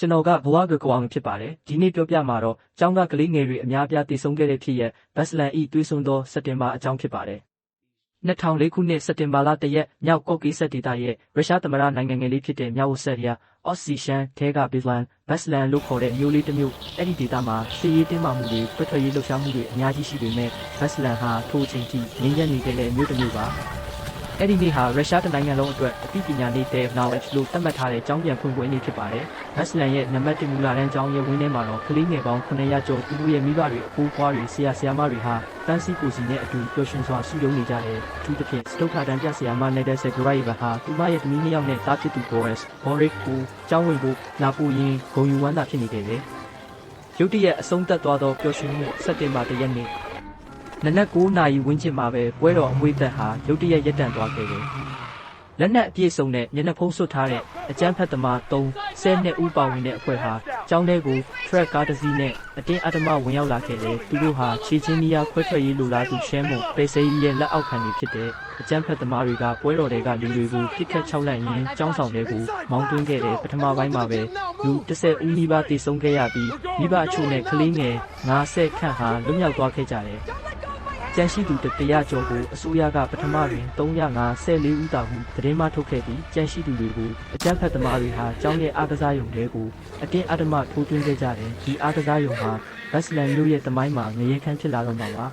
ကျွန်တော်ကဘဝကကွာဝင်ဖြစ်ပါတယ်ဒီနေ့ပြောပြမှာတော့ကျောင်းကကလေးငယ်တွေအများအပြားတည်ဆုံခဲ့တဲ့ဖြစ်ရက်ဘတ်စလန်ဤတွေးဆုံသောစက်တင်ဘာအကြောင်းဖြစ်ပါတယ်2004ခုနှစ်စက်တင်ဘာလ1ရက်မြောက်ကော့ကီဆက်ဒေတာရဲ့ရုရှားသမ္မတနိုင်ငံငယ်လေးဖြစ်တဲ့မြောက်ဝဆက်ရီယာအော့စီရှန်ထဲကဘစ်လန်ဘတ်စလန်လို့ခေါ်တဲ့မျိုးလေးတစ်မျိုးအဲ့ဒီဒေတာမှာစီးရေးတင်းမာမှုတွေပြထွက်ရေးလှုပ်ရှားမှုတွေအများကြီးရှိပေမဲ့ဘတ်စလန်ဟာထိုအချိန်ထိငြိမ်းချမ်းနေခဲ့တဲ့မျိုးတစ်မျိုးပါ အဲ့ဒီနေ့ဟာရုရှားတနိုင်ငံလုံးအတွက်အသိပညာနေ့တဲ့ knowledge လို့သတ်မှတ်ထားတဲ့ကျောင်းပြန်ဖွင့်ပွဲနေ့ဖြစ်ပါတယ်။ဘတ်စလန်ရဲ့နံပါတ်1မူလာတန်းကျောင်းရဲ့ဝင်းထဲမှာတော့ကလေးငယ်ပေါင်း900ကျော်သူတို့ရဲ့မိဘတွေအဖိုးဖွားတွေဆရာဆရာမတွေဟာတန်းစီကိုစီနဲ့အတူပျော်ရွှင်စွာစုရုံးနေကြတယ်။အထူးသဖြင့်စတုခါတန်းပြဆရာမနေတဲ့ဆက်ဂရိုက်ဗဟာသူမရဲ့သမီးနှစ်ယောက်နဲ့သားဖြစ်သူ Boris, Boris ကိုကျောင်းဝင်ဖို့လာပူရင်ဂုံယူဝမ်းသာဖြစ်နေတယ်လေ။ရုတ်တရက်အဆုံးသတ်သွားသောပျော်ရွှင်မှုစက်တင်ဘာ၁ရက်နေ့ နနက်9နာရီဝန်းကျင်မှာပဲပွဲတော်အမွေသက်ဟာရုတ်တရက်ရပ်တန့်သွားခဲ့တယ်။လက်နက်အပြည့်စုံနဲ့မျက်နှာဖုံးဆွတ်ထားတဲ့အကြမ်းဖက်သမား3 10နှစ်ဦးပါဝင်တဲ့အဖွဲ့ဟာကျောင်းထဲကို track ကားတစ်စီးနဲ့အတင်းအဓမ္မဝင်ရောက်လာခဲ့တယ်။သူတို့ဟာခြေချင်းနီးယားခွဲထွက်ရေးလိုလားသူရှဲမုံပေစိကြီးရဲ့လက်အောက်ခံတွေဖြစ်တဲ့အကြမ်းဖက်သမားတွေကပွဲတော်တွေကလူတွေကိုပြစ်ခတ်ချောက်လိုက်ရင်းကျောင်းဆောင်တွေကိုမောင်းတွင်းခဲ့တယ်ပထမပိုင်းမှာပဲလူ30ဦးနီးပါးတည်ဆုံခဲ့ရပြီးမိဘအချို့နဲ့ကလေးငယ်90ခန့်ဟာလွတ်မြောက်သွားခဲ့ကြတယ်။ ကြန့်ရှိသူတရာကျော်ကိုအစိုးရကပထမတွင်354ဦးသာဟုသတင်းမှထုတ်ခဲ့ပြီးကြန့်ရှိသူတွေကိုအကြမ်းဖက်သမားတွေဟာကျောင်းရဲ့အားကစားရုံတွေကိုအတင်းအဓမ္မထိုးသွင်းခဲ့ကြတယ်ဒီအားကစားရုံဟာဘတ်စလန်မြို့ရဲ့တမိုင်းမှာငရေခမ်းဖြစ်လာတော့မှာပါ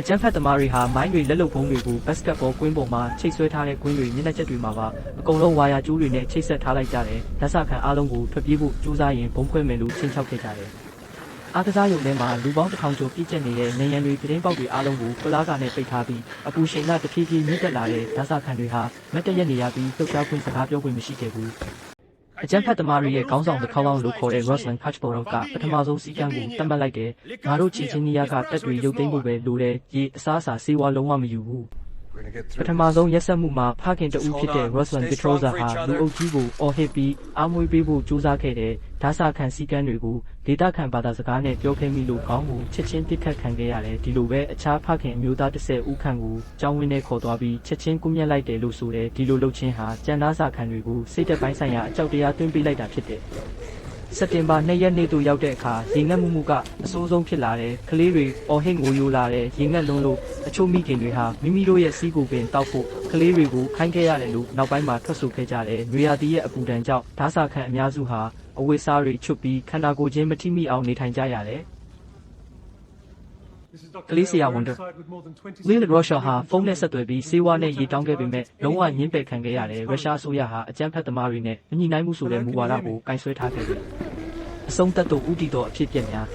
အကျန်းဖတ်သမားတွေဟာမိုင်းတွေလက်လုံဖုံးတွေကိုဘတ်စကတ်ဘောကွင်းပေါ်မှာချိတ်ဆွဲထားတဲ့ကွင်းတွေမျက်နှာချက်တွေမှာပါအကုန်လုံးဝါယာကျိုးတွေနဲ့ချိတ်ဆက်ထားလိုက်ကြတယ်။လက်ဆခံအားလုံးကိုထွက်ပြေးဖို့ကြိုးစားရင်ဘုံခွဲမယ်လို့ချင်းချောက်ခဲ့ကြတယ်။ အားကစားရုံထဲမှာလူပေါင်းတစ်ထောင်ကျော်ပြည့်ကျက်နေတဲ့နေရန်တွေပြတင်းပေါက်တွေအားလုံးကိုပလာကနဲ့ပိတ်ထားပြီးအပူချိန်ကတဖြည်းဖြည်းမြင့်တက်လာတဲ့လက်ဆခံတွေဟာမတ်တရက်နေရပြီးလှုပ်ရှားခွင့်စကားပြောခွင့်မရှိခဲ့ဘူး။အကြမ်းဖက်သမားတွေရဲ့ခေါင်းဆောင်တစ်ခေါက်လောက်လို့ခေါ်တဲ့ Roslan Kachborov ကပထမဆုံးစီကံကိုတတ်မှတ်လိုက်တယ်။ငါတို့ချီချင်းနီးယားကတက်တွေရုပ်သိမ်းဖို့ပဲလိုတယ်။ရေအစားအစာစေဝါလုံးဝမယူဘူး။ We're gonna get ပ through. ထမဆုံးရက်ဆက်မှုမှာဖခင်တဦးဖြစ်တဲ့ Roslan Petroza ဟာလူအုပ်ကြီးကိုအော်ဟစ်ပြီးအားမွေးပေးဖို့ကြိုးစားခဲ့တဲ့ဓာတ်စာခံစည်းကမ်းတွေကို ဒေတာခံဘာသာစကားနဲ့ပြောခဲ့မိလို့ခေါင်းကိုချက်ချင်းတစ်ခတ်ခံခဲ့ရတယ်ဒီလိုပဲအခြားဖခင်အမျိုးသား30ဦးခန့်ကိုကြောင်းဝင်းနဲ့ခေါ်သွားပြီးချက်ချင်းကုမြက်လိုက်တယ်လို့ဆိုတယ်ဒီလိုလုပ်ချင်းဟာကြံသားစာခံတွေကိုစိတ်သက်ပိုင်းဆိုင်ရာအကြောက်တရားတွင်းပေးလိုက်တာဖြစ်တယ်စက်တင်ဘာ2ရက်နေ့သို့ရောက်တဲ့အခါရေငတ်မှုမှုကအဆိုးဆုံးဖြစ်လာတယ်။ကလေးတွေအော်ဟစ်ငိုယိုလာတယ်ရေငတ်လုံးလို့အချို့မိခင်တွေဟာမိမိတို့ရဲ့စီးကိုပင်တောက်ဖို့ကလေးတွေကိုခိုင်းခဲ့ရတယ်လို့နောက်ပိုင်းမှာထွက်ဆိုခဲ့ကြတယ်။နွေရာသီရဲ့အပူဒဏ်ကြောင့်ဓာစာခံအများစုဟာ အဝိစားတွေချွတ်ပြီးခန္ဓာကိုယ်ချင်းမထိမိအောင်နေထိုင်ကြရတယ်။ Alicia Wonder. Lil Russia ဟာဖုန်းနဲ့ဆက်သွယ်ပြီးစေဝါနဲ့ရေတောင်းခဲ့ပေမဲ့လုံးဝညှင်းပယ်ခံခဲ့ရတယ်။ရုရှားအစိုးရဟာအကြမ်းဖက်သမားတွေနဲ့မညီနိုင်မှုဆိုတဲ့မူဝါဒကိုကင်ဆယ်ထားခဲ့တယ်။အဆုံးသက်တို့ဥတီတော်အဖြစ်ပြက်များ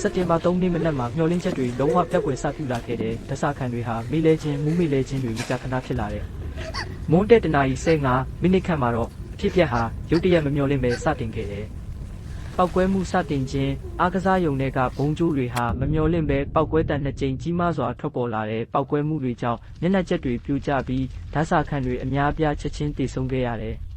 စက်တင်ဘာ3နေ့မနက်မှာမျောလင်းချက်တွေလုံးဝပြတ်ကွယ်စပြုလာခဲ့တဲ့ဒသခံတွေဟာမေးလဲခြင်းမူးမေးလဲခြင်းတွေမကြာခဏဖြစ်လာတယ်။မွန်းတက်တနာရီ15မိနစ်ခန့်မှာတော့အ ဖြစ်ပြက်ဟာရုတ်တရက်မမျောလင်းပဲစတင်ခဲ့တယ်။ပောက်ကွဲမှုစတင်ခြင်းအားကစားယုံတွေကဘုံကျိုးတွေဟာမမျော်လင့်ပဲပောက်ကွဲတန်နှစ်ကြိမ်ကြီးမားစွာထွက်ပေါ်လာတဲ့ပောက်ကွဲမှုတွေကြောင့်မျက်နှာချက်တွေပြိုကျပြီးဓာတ်စာခံတွေအများအပြားချက်ချင်းတည်ဆုံခဲ့ရတယ်။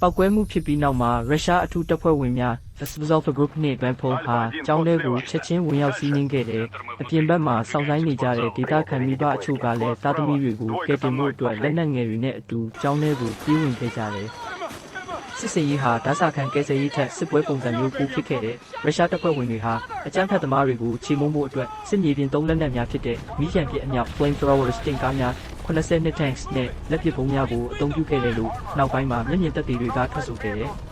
ပောက်ကွဲမှုဖြစ်ပြီးနောက်မှာရုရှားအထူးတပ်ဖွဲ့ဝင်များ Vesselov Group နှင့် Banpol ဟာကျောင်းထဲကိုချက်ချင်းဝင်ရောက်စီးနင်းခဲ့တယ်။အပြင်ဘက်မှာစောင့်ဆိုင်နေကြတဲ့ဒေသခံမိဘအချို့ကလည်းတာသမီတွေကိုကယ်တင်ဖို့အတွက်လက်နက်ငယ်တွေနဲ့အတူကျောင်းထဲကိုပြေးဝင်ခဲ့ကြတယ်။ စစ်စင်ရေးဟာဓာတ်စာခံကယ်ဆယ်ရေးထက်စစ်ပွဲပုံစံမျိုးပိုဖြစ်ခဲ့တဲ့ရုရှားတပ်ဖွဲ့ဝင်တွေဟာအကြမ်းဖက်သမားတွေကိုချေမှုန်းဖို့အတွက်စစ်မြေပြင်သုံးလက်နက်များဖြစ်တဲ့မီးရန်ပစ်အမြောက် flame throwers တင်ကားများ80နှစ် tanks နဲ့လက်ပစ်ဗုံးများကိုအသုံးပြုခဲ့တယ်လို့နောက်ပိုင်းမှာမျက်မြင်သက်သေတွေကထွက်ဆိုခဲ့တယ်။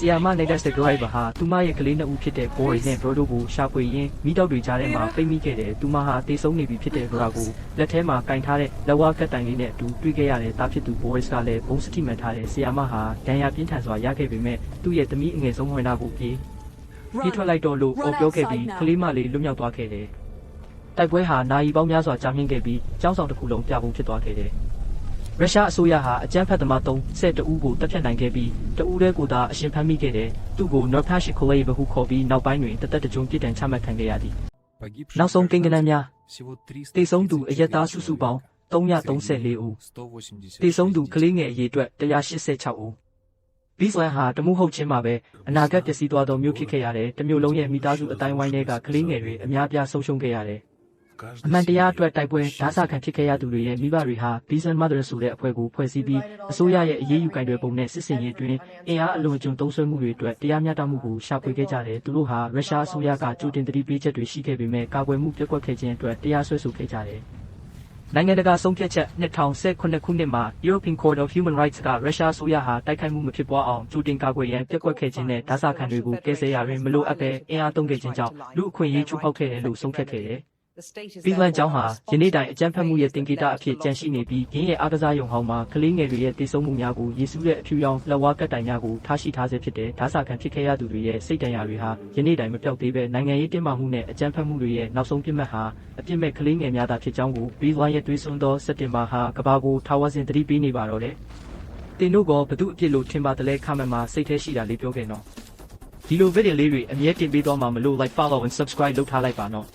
ဆီယာမနေတဲ့စဂရိုက်ဘာဟာသူမရဲ့ကလေးနှစ်ဦးဖြစ်တဲ့ Boris နဲ့ Brodo ကိုရှာဖွေရင်းမိတော့တွေကြားထဲမှာပိတ်မိခဲ့တယ်။သူမဟာတေဆုံးနေပြီဖြစ်တဲ့ Bra ကိုလက်ထဲမှာကင်ထားတဲ့လက်ဝါးကတ်တိုင်လေးနဲ့အတူတွေ့ခဲ့ရတဲ့တာဖြစ်သူ Boris ကလည်းဘုံစတိမှန်ထားတဲ့ဆီယာမဟာဒဏ်ရာပြင်းထန်စွာရခဲ့ပေမဲ့သူ့ရဲ့သမီးအငယ်ဆုံးဝင်တာကိုပြေးပြေးထွက်လိုက်တော့လို့အော်ပြောခဲ့ပြီးကလေးမလေးလွတ်မြောက်သွားခဲ့တယ်။တိုက်ပွဲဟာနာရီပေါင်းများစွာကြာမြင့်ခဲ့ပြီးကျောင်းဆောင်တစ်ခုလုံးပြပုံဖြစ်သွားခဲ့တယ်။ ရုရှားအစိုးရဟာအကြမ်းဖက်သမား30တဦးကိုတပ်ဖြတ်နိုင်ခဲ့ပြီးတဦးတည်းကိုသာအရှင်ဖမ်းမိခဲ့တယ်သူ့ကိုနော်ဖာရှိခိုလေးဘဟုခေါ်ပြီးနောက်ပိုင်းတွင်တသက်တကြုံပြစ်ဒဏ်ချမှတ်ခံခဲ့ရသည်နောက်ဆုံးကိန်းဂဏန်းများတေဆုံးသူအယက်သားစုစုပေါင်း334ဦးတေဆုံးသူကလေးငယ်အရေအတွက်186ဦးဘီစလန်ဟာတမှုဟုတ်ချင်းမှာပဲအနာဂတ်ပျက်စီးသွားသောမျိုးဖြစ်ခဲ့ရတယ်တမျိုးလုံးရဲ့မိသားစုအတိုင်းဝိုင်းတွေကကလေးငယ်တွေအများပြားဆုံးရှုံးခဲ့ရတယ် အမှန်တရားအတွက်တိုက်ပွဲဓာစာခံဖြစ်ခဲ့ရသူတွေရဲ့မိဘတွေဟာ Bison Mother ဆိုတဲ့အဖွဲ့ကိုဖွဲ့စည်းပြီးအစိုးရရဲ့အရေးယူကင်တွေပုံနဲ့စစ်စင်ရေးတွင်အင်အားအလွန်အကျွံသုံးစွဲမှုတွေအတွက်တရားမျှတမှုကိုရှာဖွေခဲ့ကြတယ်သူတို့ဟာရုရှားအစိုးရကကြိုတင်တတိပေးချက်တွေရှိခဲ့ပေမဲ့ကာကွယ်မှုပြက်ကွက်ခဲ့ခြင်းအတွက်တရားစွဲဆိုခဲ့ကြတယ်နိုင်ငံတကာဆုံးဖြတ်ချက်2019ခုနှစ်မှာ European Court of Human Rights ကရုရှားအစိုးရဟာတိုက်ခိုက်မှုမဖြစ်ပွားအောင်ကြိုတင်ကာကွယ်ရန်ပြက်ကွက်ခဲ့ခြင်းနဲ့ဓာစာခံတွေကိုကယ်ဆယ်ရာတွင်မလိုအပ်ဘဲအင်အားသုံးခဲ့ခြင်းကြောင့်လူအခွင့်အရေးချိုးဖောက်ခဲ့တယ်လို့ဆုံးဖြတ်ခဲ့တယ် ပြီးလန်ကျောင်းဟာယနေ့တိုင်အကြမ်းဖက်မှုရဲ့တင်ကေတအဖြစ်ကြန့်ရှိနေပြီးရင်းရဲ့အားကစားရုံဟောင်းမှာကလေးငယ်တွေရဲ့တည်ဆုံမှုများကိုရည်စူးတဲ့အဖြူရောင်လက်ဝါးကတ်တိုင်များကိုထားရှိထားဆဲဖြစ်တဲ့ဓာစာခံဖြစ်ခဲ့ရသူတွေရဲ့စိတ်တံရာတွေဟာယနေ့တိုင်မပြောက်သေးပဲနိုင်ငံရေးတင်းမာမှုနဲ့အကြမ်းဖက်မှုတွေရဲ့နောက်ဆုံးပြစ်မှတ်ဟာအပြစ်မဲ့ကလေးငယ်များသာဖြစ်ကြောင်းကိုပြီးလန်ရဲ့တွေးဆွသောစက်တင်ဘာဟာကဘာကိုထာဝရစဉ်တတိပေးနေပါတော့တယ်တင်တို့ကဘသူအပြစ်လို့ထင်ပါတလဲခမန်မှာစိတ်แท้ရှိတာလေးပြောခဲ့နော်ဒီလိုဗီဒီယိုလေးတွေအမြဲတင်ပေးတော့မှာမလို့ like follow and subscribe လုပ်ထားလိုက်ပါနော်